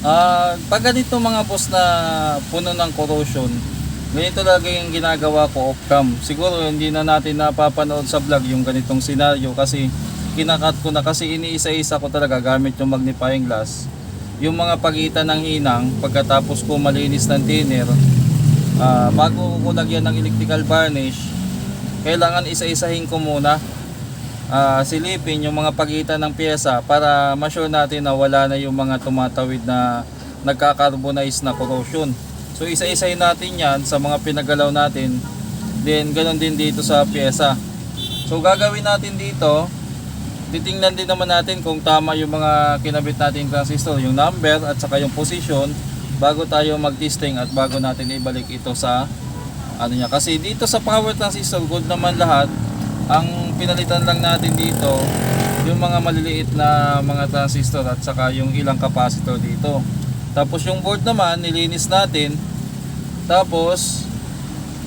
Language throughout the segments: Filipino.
Ah, pag ganito mga boss na puno ng corrosion, ganito lagi yung ginagawa ko off-cam. Siguro hindi na natin napapanood sa vlog yung ganitong senaryo kasi kinakat ko na kasi iniisa-isa ko talaga gamit yung magnifying glass. Yung mga pagitan ng hinang, pagkatapos ko malinis ng thinner, ah, bago ko lagyan ng electrical varnish, kailangan isa-isahin ko muna ah, silipin yung mga pagitan ng pyesa para ma-sure natin na wala na yung mga tumatawid na nagka-carbonize na corrosion. So isa-isahin natin yan sa mga pinagalaw natin. Then ganun din dito sa pyesa. So gagawin natin dito, titingnan din naman natin kung tama yung mga kinabit nating transistor, yung number at saka yung position bago tayo mag-testing at bago natin ibalik ito sa ano niya. Kasi dito sa power transistor, good naman lahat. Ang pinalitan lang natin dito, yung mga maliliit na mga transistor at saka yung ilang capacitor dito. Tapos yung board naman, nilinis natin. Tapos,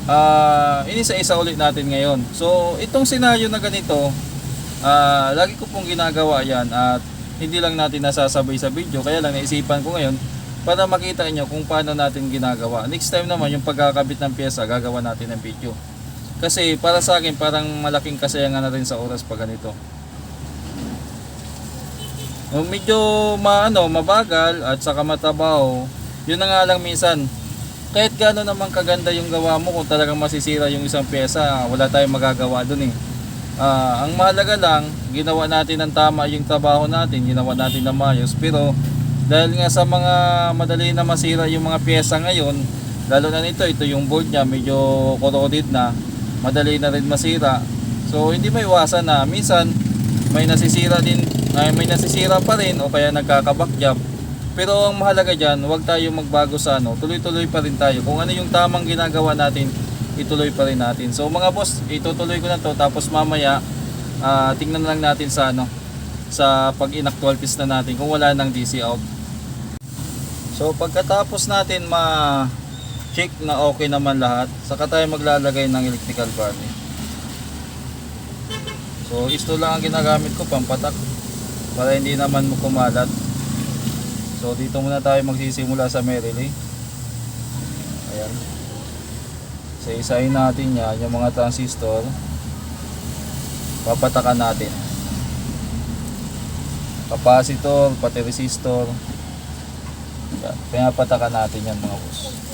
ah inisa-isa ulit natin ngayon. So, itong senaryo na ganito, ah lagi ko pong ginagawa yan at hindi lang natin nasasabay sa video. Kaya lang naisipan ko ngayon para makita nyo kung paano natin ginagawa. Next time naman, yung pagkakabit ng pyesa, gagawa natin ng video. Kasi para sa akin, parang malaking kasayangan na rin sa oras pag ganito. Medyo maano, mabagal at saka matabaho, yun na nga lang minsan. Kahit gaano naman kaganda yung gawa mo, kung talagang masisira yung isang pyesa, wala tayong magagawa dun eh. Ah, ang mahalaga lang, ginawa natin ng tama yung trabaho natin, ginawa natin ng maayos. Pero dahil nga sa mga madali na masira yung mga pyesa ngayon, lalo na nito, ito yung board niya, medyo corroded na, madali na rin masira. So hindi may iwasan na minsan may nasisira din, ay may nasisira pa rin o kaya nagkakabakyap. Pero ang mahalaga dyan, huwag tayo magbago sa ano, tuloy-tuloy pa rin tayo. Kung ano yung tamang ginagawa natin, ituloy pa rin natin. So mga boss, itutuloy ko na to tapos mamaya ah, tingnan lang natin sa ano sa pag inactual test na natin kung wala nang DC out. So pagkatapos natin ma check na okay naman lahat, saka tayo maglalagay ng electrical varnish. So isto lang ang ginagamit ko pampatak para hindi naman mo kumalat. So dito muna tayo magsisimula sa Merrily. Ayan. So isahin natin yan, yung mga transistor. Papatakan natin. Capacitor, pati resistor. Yan. Pinapatakan natin yan mga boss.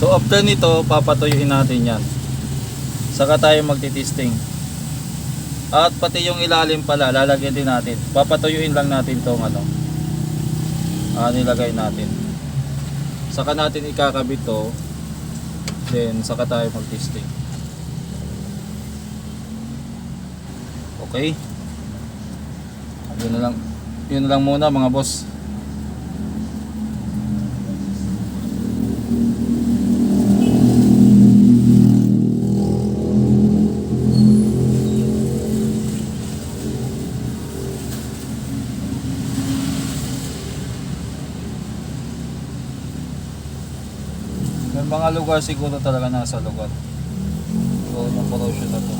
So after nito, papatuyuin natin yan. Saka tayo magti-testing. At pati yung ilalim pala, lalagyan din natin. Papatuyuin lang natin tong ano. Ah, nilagay natin. Saka natin ikakabit to. Then, saka tayo mag-testing. Okay? Yun na lang. Yun na lang muna mga boss. May mga lugar siguro talaga nasa lugar. So, yung corrosion na to.